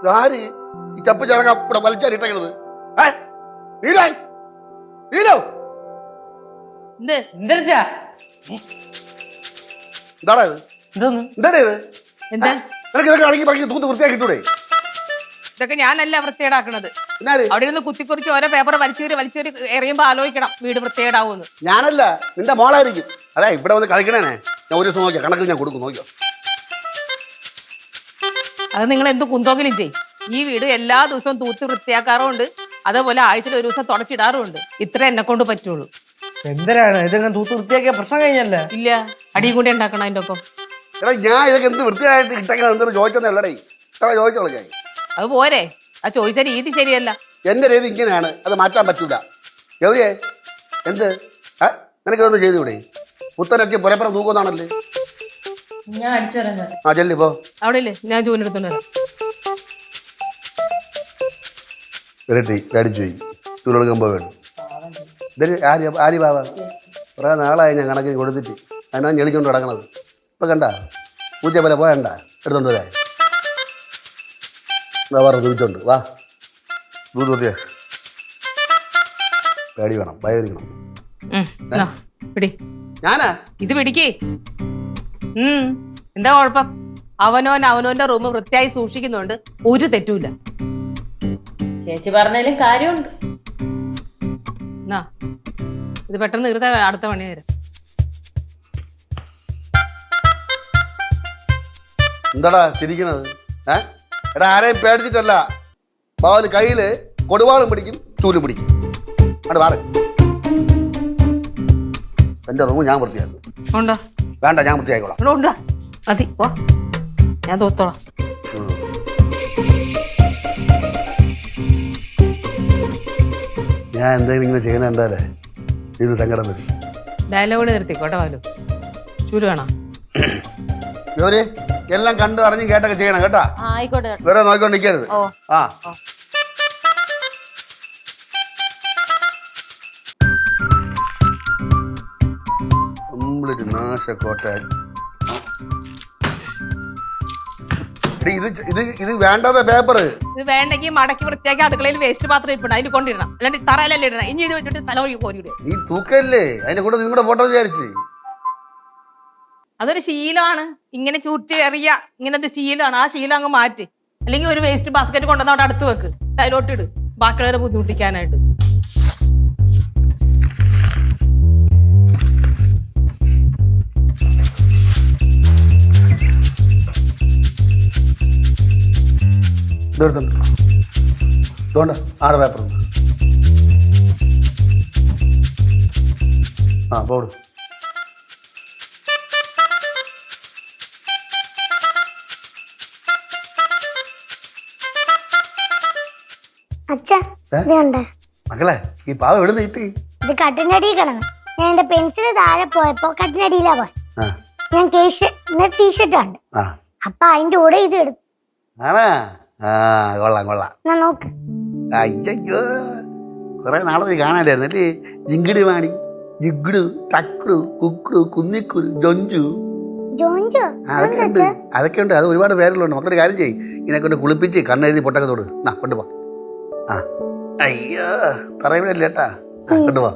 ഇതാര് ഈ ചപ്പ് ചടങ്ങ ഇവിടെ വലിച്ചാരിട്ടേക്കണത് ഏ? നീലേ? നീലോ? എന്ത്? എന്തരച്ചാ? എന്താടാ ഇത്? എന്താടാ ഇത്? എന്താ? നിനക്ക് ഇതൊക്കെ അടങ്ങി പറക്കി തൂത്ത് വൃത്തിയാക്കിട്ടൂടെ ഇതൊക്കെ ഞാനല്ല വൃത്തികേടാക്കണത്. എന്നാൽ അവിടെ ഇരുന്ന് കുത്തിക്കുറിച്ച് ഓരോ പേപ്പർ വലിച്ചേറി വലിച്ചേറി എറിയുമ്പോ ആലോചിക്കണം വീട് വൃത്തികേടാവുമെന്ന് ഞാനല്ല നിന്റെ മോളായിരിക്കും. അതെ ഇവിടെ വന്ന് കളിക്കണേ ഞാൻ ഒരു ദിവസം നോക്കിയാ കണക്ക് ഞാൻ കൊടുക്കും നോക്കിയോ? അത് നിങ്ങൾ എന്ത് കുന്തോങ്കിലും ചെയ്യും. ഈ വീട് എല്ലാ ദിവസവും തൂത്ത് വൃത്തിയാക്കാറുമുണ്ട്. അതേപോലെ ആഴ്ചയിൽ ഒരു ദിവസം തുടച്ചിടാറുമുണ്ട്. ഇത്ര എന്നെ കൊണ്ട് പറ്റുള്ളൂ. എന്തരാണ് ഇതെങ്ങനെ തൂത്ത് വൃത്തിയാക്കിയ പ്രശ്നം കഴിഞ്ഞല്ലേ? ഇല്ല. അടിയും കൂടി ഉണ്ടാക്കണം അതിന്റെ ഒപ്പം. എടാ ഞാൻ ഇതൊക്കെ എന്ത് വൃത്തിയായിട്ട് ഇട്ടേക്കണം എന്തെന്ന് ഇത്ര ചോദിച്ചോളൂ ഞാൻ. അത് പോരെ. ആ ചോദിച്ച രീതി ശരിയല്ല. എന്റെ രീതി ഇങ്ങനെയാണ്. അത് മാറ്റാൻ പറ്റൂല. ഗൗരിയെ എന്ത്? നിനക്ക് ഇതൊന്നും ചെയ്തുകൂടെ? പുത്തനച്ചി പുരപ്പുറം തൂക്കുന്നാണല്ലേ? ഞാൻ അടിച്ചു ആ ചെല്ലി പോ. അവിടെ ഇല്ലേ ഞാൻ ജോലി എടുത്തോണ്ട് ഇരട്ടി പോയി ബാബ കുറേ നാളായി ഞാൻ കണക്കിന് കൊടുത്തിട്ട്. അതിനാ ഞെളിച്ചോണ്ട് കിടക്കണത് ഇപ്പം കണ്ട? പൂച്ച പോലെ പോയണ്ട? എടുത്തോണ്ട് വരാ. വേറെ പറഞ്ഞു തൂച്ചോണ്ട് വാ. ദൂത് മതിയെ പേടി വേണം ഭയകരിക്കണം ഞാനാ? ഇത് പിടിക്കേ. ഉം. എന്താ കുഴപ്പം? അവനോൻ അവനോന്റെ റൂം വൃത്തിയായി സൂക്ഷിക്കുന്നുണ്ട്. ഒരു തെറ്റുമില്ല. ചേച്ചി പറഞ്ഞാലും കാര്യമുണ്ട്. എന്നാ ഇത് പെട്ടെന്ന് തീർത്ത അടുത്ത പണി തരാം. എന്താടാ ചിരിക്കണത്? ഏ? എടാ ആരെയും പേടിച്ചിട്ടല്ല. ബാബുൽ കയ്യിൽ കൊടുവാളും പിടിക്കും ചൂലും പിടിക്കും. അവിടെ മാറി. എന്റെ റൂം ഞാൻ വൃത്തിയാക്കും. ഉണ്ടോ? വേണ്ട ഞാൻ വൃത്തിയാക്കോളാം ഉണ്ടോ? മതി വാ. ഞാൻ തോത്തോളാം. ഞാൻ എന്തെങ്കിലും ഇങ്ങനെ ചെയ്യണ കണ്ടാലേ ഇത് സങ്കടം വരും. ഡയലോഗ് നിർത്തിക്കോട്ടെ വാലു ചൂര് വേണം? ജോലി എല്ലാം കണ്ടു അറിഞ്ഞും കേട്ടൊക്കെ ചെയ്യണം കേട്ടാ? ആയിക്കോട്ടെ വേറെ നോക്കിക്കൊണ്ടിരിക്കരുത് ഓ. ആ. നമ്മളൊരു നാശക്കോട്ടയായി ഇത് ഇത് ഇത് വേണ്ടാത്ത പേപ്പർ ഇത് വേണ്ടെങ്കിൽ മടക്കി വൃത്തിയാക്കി അടുക്കളയിൽ വേസ്റ്റ് പാത്രം ഇരിപ്പണം അതിൽ കൊണ്ടിടണം. അല്ലാണ്ട് തറയിലല്ലേ ഇടണം. ഇനി ഇത് വെച്ചിട്ട് തല ഒഴുകി കോരിയിടുക നീ തൂക്കല്ലേ? അതിന്റെ കൂടെ നിങ്ങളുടെ ഫോട്ടോ വിചാരിച്ച്. അതൊരു ശീലമാണ്. ഇങ്ങനെ ചുറ്റി എറിയ ഇങ്ങനത്തെ ശീലമാണ് ആ ശീലം അങ്ങ് മാറ്റി. അല്ലെങ്കിൽ ഒരു വേസ്റ്റ് ബാസ്ക്കറ്റ് കൊണ്ടുവന്ന് അവിടെ അടുത്ത് വെക്ക്. അതിലോട്ട് ഇട് ബാക്കിയുള്ളവരെ ബുദ്ധിമുട്ടിക്കാനായിട്ട്. ഇതെടുത്തുണ്ട് ഇതുകൊണ്ട് ആടെ പേപ്പർ ആ പോടും? മക്കളെ ഈ പാവ എവിടെ നിന്ന് കിട്ടി? ഇത് കട്ടിനടിയിൽ കിടന്നു. ഞാൻ എന്റെ പെൻസിൽ താഴെ പോയപ്പോ കട്ടിനടിയിലാ പോയി. ഞാൻ ടീഷർട്ട് ടീഷർട്ട് ഉണ്ട് അപ്പൊ അതിന്റെ കൂടെ ഇത് എടുത്തു. ആണാ? ആ കൊള്ളാം കൊള്ളാം. നോക്ക്. അയ്യോ കുറെ നാളെ നീ കാണാനായിരുന്നു അല്ലേ? ജിങ്കിടി വാണി ജിഗ്ഡു തക്കുടു കുക്കുടു കുന്നിക്കുരു ജൊഞ്ചു. അതൊക്കെ ഉണ്ട്. അതൊക്കെ ഉണ്ട്. അത് ഒരുപാട് പേരുകളുണ്ട്. മക്കളുടെ കാര്യം ചെയ്യും. ഇതിനെ കൊണ്ട് കുളിപ്പിച്ച് കണ്ണെഴുതി പൊട്ടൊക്കെ തൊടു. നാ കൊണ്ടുപോ ആ. അയ്യോ പറയുമ്പോഴല്ലേട്ടാ കൊണ്ടുപോ